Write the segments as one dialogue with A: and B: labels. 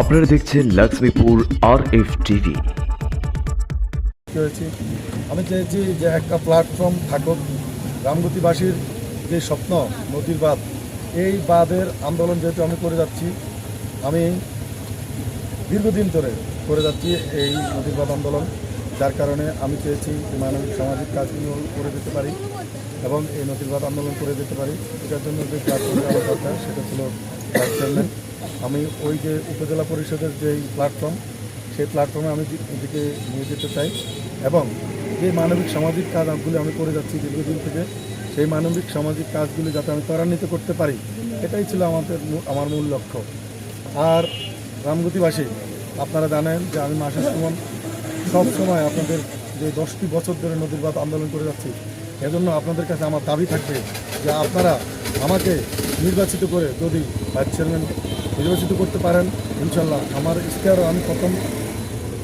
A: আপনারা দেখছেন লক্ষ্মীপুর আর F TV
B: আমি চেয়েছি যে একটা প্ল্যাটফর্ম থাকুক। রামগতিবাসীর যে স্বপ্ন, নদীর বাঁধ, এই বাঁধের আন্দোলন যেহেতু আমি করে যাচ্ছি, আমি দীর্ঘদিন ধরে করে যাচ্ছি এই নদীর আন্দোলন, যার কারণে আমি চেয়েছি মানবিক সামাজিক কাজগুলো করে যেতে পারি এবং এই বাঁধ আন্দোলন করে যেতে পারি। এটার জন্য যে প্ল্যাটফর্ম দেওয়া দরকার, সেটা ছিল চেয়ারম্যান। আমি ওই যে উপজেলা পরিষদের যেই প্ল্যাটফর্ম সেই প্ল্যাটফর্মে আমি এদিকে নিয়ে যেতে চাই এবং যে মানবিক সামাজিক কাজগুলি আমি করে যাচ্ছি দীর্ঘদিন থেকে, সেই মানবিক সামাজিক কাজগুলি যাতে আমি ত্বরান্বিত করতে পারি, এটাই ছিল আমাদের আমার মূল লক্ষ্য। আর রামগতিবাসী আপনারা জানেন যে আমি মাসের সুমন সব সময় আপনাদের যে দশটি বছর ধরে নদীর বাদ আন্দোলন করে যাচ্ছি, এজন্য আপনাদের কাছে আমার দাবি থাকবে যে আপনারা আমাকে নির্বাচিত করে যদি ভাইস চেয়ারম্যান নির্বাচিত করতে পারেন ইনশাল্লাহ আমার ইশতেহারও আমি প্রথম,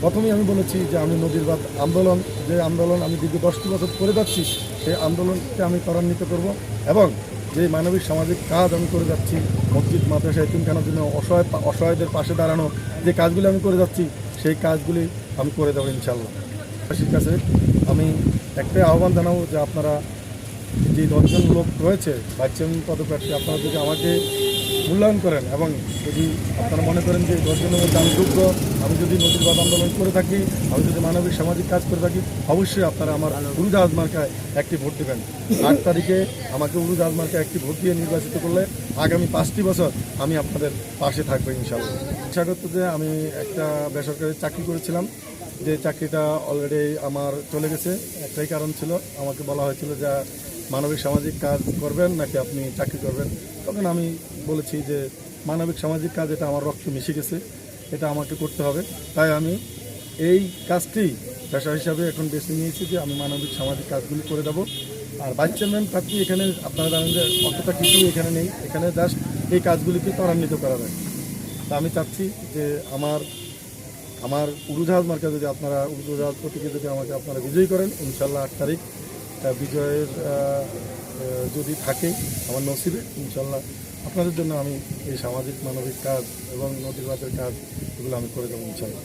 B: প্রথমেই আমি বলেছি যে আমি নদীর বাদ আন্দোলন, যে আন্দোলন আমি দীর্ঘ দশটি বছর করে যাচ্ছি, সেই আন্দোলনকে আমি ত্বরান্বিত করব এবং যে মানবিক সামাজিক কাজ আমি করে যাচ্ছি, মসজিদ, মাদ্রাসা, এতিমখানার জন্য অসহায় অসহায়দের পাশে দাঁড়ানো যে কাজগুলি আমি করে যাচ্ছি, সেই কাজগুলি আমি করে দেবো ইনশাল্লাহ কাছে আমি একটাই আহ্বান জানাব যে আপনারা যে দশজন লোক রয়েছে বাচ্চাম পদপ্রার্থী, আপনারা যদি আমাকে মূল্যায়ন করেন এবং যদি আপনারা মনে করেন যে দশজনের মধ্যে আমি যোগ্য আমি যদি নদীর বাদ আন্দোলন করে থাকি আমি যদি মানবিক সামাজিক কাজ করে থাকি অবশ্যই আপনারা আমার উড়ুজাহাজ মার্কায় একটি ভোট দেবেন। আট তারিখে আমাকে উড়ুজাহাজ মার্কায় একটি ভোট দিয়ে নির্বাচিত করলে আগামী পাঁচটি বছর আমি আপনাদের পাশে থাকব ইনশাল্লাহ স্বাগত যে আমি একটা বেসরকারি চাকরি করেছিলাম যে চাকরিটা অলরেডি আমার চলে গেছে। একটাই কারণ ছিল আমাকে বলা হয়েছিল যে মানবিক সামাজিক কাজ করবেন নাকি আপনি চাকরি করবেন। তখন আমি বলেছি যে মানবিক সামাজিক কাজ, এটা আমার রক্ত মিশে গেছে, এটা আমাকে করতে হবে। তাই আমি এই কাজটি পেশা হিসাবে এখন বেছে নিয়েছি যে আমি মানবিক সামাজিক কাজগুলি করে দেবো। আর ভাইস চেয়ারম্যান প্রার্থী এখানে আপনারা জানেন যে অতটা কিছুই এখানে নেই। এখানে জাস্ট এই কাজগুলিকে ত্বরান্বিত করা যায়। তা আমি চাচ্ছি যে আমার আমার উড়োজাহাজ মার্কা যদি আপনারা উড়োজাহাজ প্রতীকে যদি আমাকে আপনারা বিজয়ী করেন, ইনশাল্লাহ আট তারিখ বিজয়ের যদি থাকে আমার নসিবে, ইনশাল্লাহ আপনাদের জন্য আমি এই সামাজিক, মানবিক কাজ এবং নদীর কাজ এগুলো আমি করে দেবো ইনশাল্লাহ